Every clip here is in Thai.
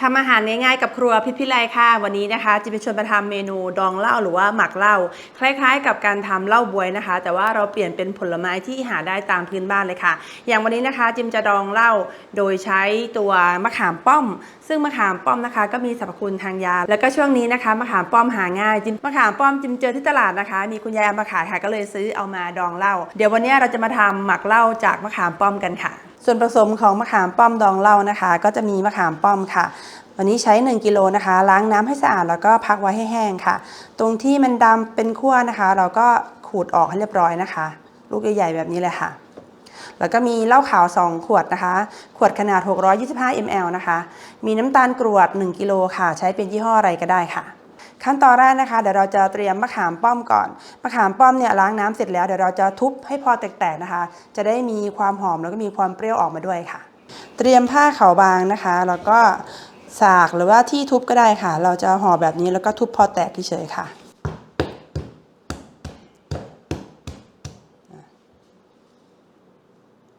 ทำอาหารง่ายๆกับครัวพิพิไลค่ะ วันนี้นะคะจะเป็นชวนมาทำเมนูดองเหล้าหรือว่าหมักเหล้าคล้ายๆ กับการทำเหล้าบวยนะคะ แต่ว่าเราเปลี่ยนเป็นผลไม้ที่หาได้ตามพื้นบ้านเลยค่ะ อย่างวันนี้นะคะ จิมจะดองเหล้าโดยใช้ตัวมะขามป้อม ซึ่งมะขามป้อมนะคะ ก็มีสรรพคุณทางยา แล้วก็ช่วงนี้นะคะมะขามป้อมหาง่ายจิมมะขามป้อมจิมเจอที่ตลาดนะคะ มีคุณยายเอามาขายค่ะก็เลยซื้อเอามาดองเหล้าเดี๋ยววันนี้เราจะมาทำหมักเหล้าจากมะขามป้อมกันค่ะ ส่วนผสมของมะขามป้อมดองเหล้านะคะ ก็จะมีมะขามป้อมค่ะ วันนี้ใช้ 1กิโลนะคะ ล้างน้ำให้สะอาดแล้วก็พักไว้ให้แห้งค่ะ ตรงที่มันดำเป็นขั้วนะคะ เราก็ขูดออกให้เรียบร้อยนะคะ ลูกใหญ่ๆแบบนี้เลยค่ะ แล้วก็มีเหล้าขาว 2 ขวดนะคะ ขวดขนาด 625 ml นะคะ มีน้ำตาลกรวด 1กิโลค่ะ ใช้เป็นยี่ห้ออะไรก็ได้ค่ะ ขั้นตอนแรกนะคะเดี๋ยวเราจะเตรียมมะขามป้อมก่อนมะขามป้อมเนี่ยล้างน้ำเสร็จแล้วเดี๋ยวเราจะทุบให้พอแตกๆนะคะ จะได้มีความหอมแล้วก็มีความเปรี้ยวออกมาด้วยค่ะ เตรียมผ้าขาวบางนะคะ แล้วก็สากหรือว่าที่ทุบก็ได้ค่ะ เราจะห่อแบบนี้แล้วก็ทุบพอแตกเฉยๆค่ะ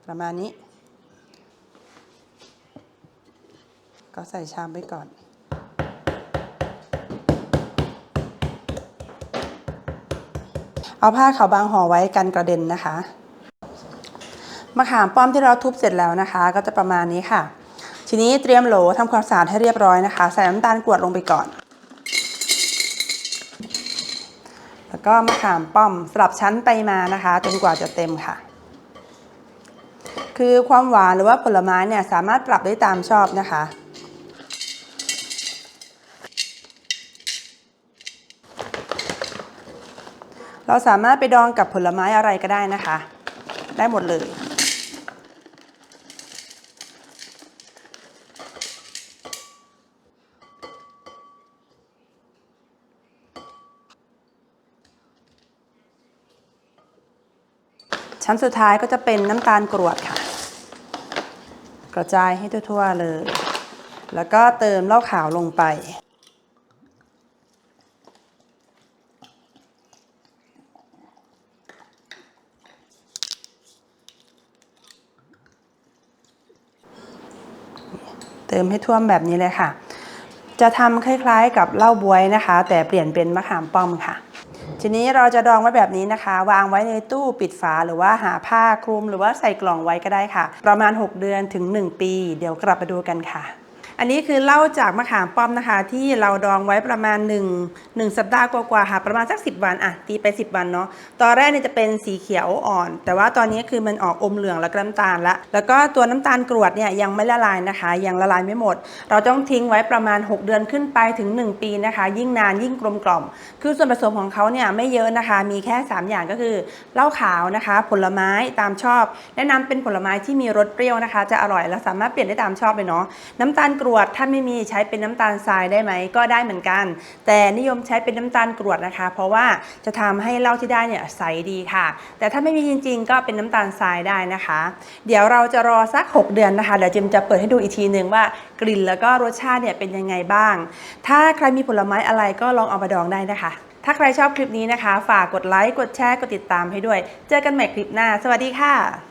ประมาณนี้ ก็ใส่ชามไปก่อน เอาผ้าขาวบางห่อไว้กันกระเด็นนะคะมะขามป้อมที่เราทุบเสร็จแล้วนะคะ ก็จะประมาณนี้ค่ะ ทีนี้เตรียมโหลทำความสะอาดให้เรียบร้อยนะคะ ใส่น้ำตาลกรวดลงไปก่อน แล้วก็มะขามป้อมสลับชั้นไปมานะคะ จนกว่าจะเต็มค่ะ คือความหวานหรือว่าผลไม้เนี่ยสามารถปรับได้ตามชอบนะคะ เราสามารถไปดองกับผลไม้อะไรก็ได้นะคะ ได้หมดเลย ชั้นสุดท้ายก็จะเป็นน้ำตาลกรวดค่ะ กระจายให้ทั่วๆเลย แล้วก็เติมเหล้าขาวลงไป เติมให้ท่วมแบบนี้เลยค่ะ จะทำคล้ายๆกับเหล้าบวยนะคะ แต่เปลี่ยนเป็นมะขามป้อมค่ะ ทีนี้เราจะดองไว้แบบนี้นะคะ วางไว้ในตู้ปิดฝาหรือว่าหาผ้าคลุม หรือว่าใส่กล่องไว้ก็ได้ค่ะ ประมาณ 6 เดือนถึง 1 ปี เดี๋ยวกลับมาดูกันค่ะ อันนี้คือเหล้าจากมะขามป้อมนะคะ ที่เราดองไว้ประมาณ 1 1 สัปดาห์กว่าๆค่ะประมาณสัก 10 วันอะตีไป 10 วันเนาะตอนแรกเนี่ยจะเป็นสีเขียวอ่อน แต่ว่าตอนนี้คือมันออกอมเหลืองแล้วก็น้ำตาลละแล้วก็ตัวน้ำตาลกรวดเนี่ยยังไม่ละลายนะคะ ยังละลายไม่หมด เราต้องทิ้งไว้ประมาณ 6 เดือนขึ้นไปถึง 1 ปีนะคะ ยิ่งนานยิ่งกลมกล่อม คือส่วนผสมของเขาเนี่ยไม่เยอะนะคะ มีแค่ 3 อย่างก็คือเหล้าขาวนะคะ ผลไม้ตามชอบ แนะนำเป็นผลไม้ที่มีรสเปรี้ยวนะคะ จะอร่อยและสามารถเปลี่ยนได้ตามชอบเลยเนาะน้ำตาลกรวดถ้าไม่มีใช้เป็นน้ำตาลทรายได้ไหมก็ได้เหมือนกัน แต่นิยมใช้เป็นน้ำตาลกรวดนะคะ เพราะว่าจะทำให้เหล้าที่ได้เนี่ยใสดีค่ะ แต่ถ้าไม่มีจริง ๆ ก็เป็นน้ำตาลทรายได้นะคะ เดี๋ยวเราจะรอสัก 6 เดือนนะคะเดี๋ยวจิมจะเปิดให้ดูอีกทีหนึ่งว่ากลิ่นแล้วก็รสชาติเนี่ยเป็นยังไงบ้าง ถ้าใครมีผลไม้อะไรก็ลองเอามาดองได้นะคะ ถ้าใครชอบคลิปนี้นะคะ ฝากกดไลค์กดแชร์กดติดตามให้ด้วย เจอกันใหม่คลิปหน้า สวัสดีค่ะ